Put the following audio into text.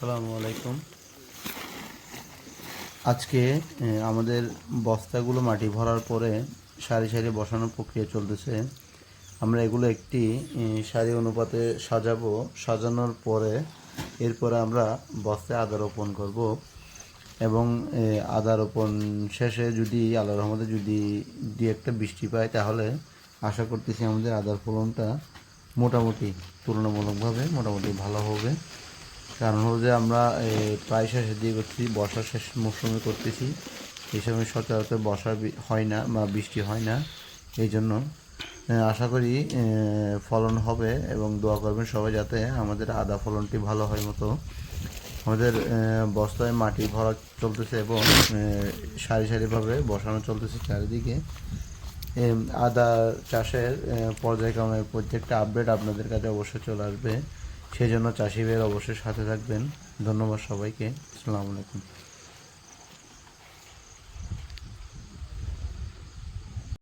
আসসালামু আলাইকুম। আজকে আমাদের বস্তাগুলো মাটি ভরার পরে সারি সারি বসানোর প্রক্রিয়া চলতেছে। আমরা এগুলো একটি সারি অনুপাতে সাজাবো। সাজানোর পরে এরপরে আমরা বস্তায় আদা রোপণ করব এবং আদা রোপণ শেষে যদি, আল্লাহ রহমতে যদি দু একটা বৃষ্টি পায়, তাহলে আশা করতেছি আমাদের আদার ফলনটা মোটামুটি তুলনামূলকভাবে মোটামুটি ভালো হবে। কারণ হলো যে আমরা প্রায় শেষের দিকে করছি বর্ষার শেষ মৌসুমে করতেছি। এই সময় সচরাচর বর্ষা হয় না বা বৃষ্টি হয় না, এই জন্য আশা করি ফলন হবে এবং দোয়া করবেন সবাই যাতে আমাদের আদা ফলনটি ভালো হয় মতো। আমাদের বস্তায় মাটি ভরা চলতেছে এবং সারি সারিভাবে বসানো চলতেছে চারিদিকে। আদা চাষের পর্যায়ক্রমে প্রত্যেকটা আপডেট আপনাদের কাছে অবশ্যই চলে আসবে। সেই জন্য চাষি অবশ্যই সাথে থাকবেন। ধন্যবাদ সবাইকে। আসসালামু আলাইকুম।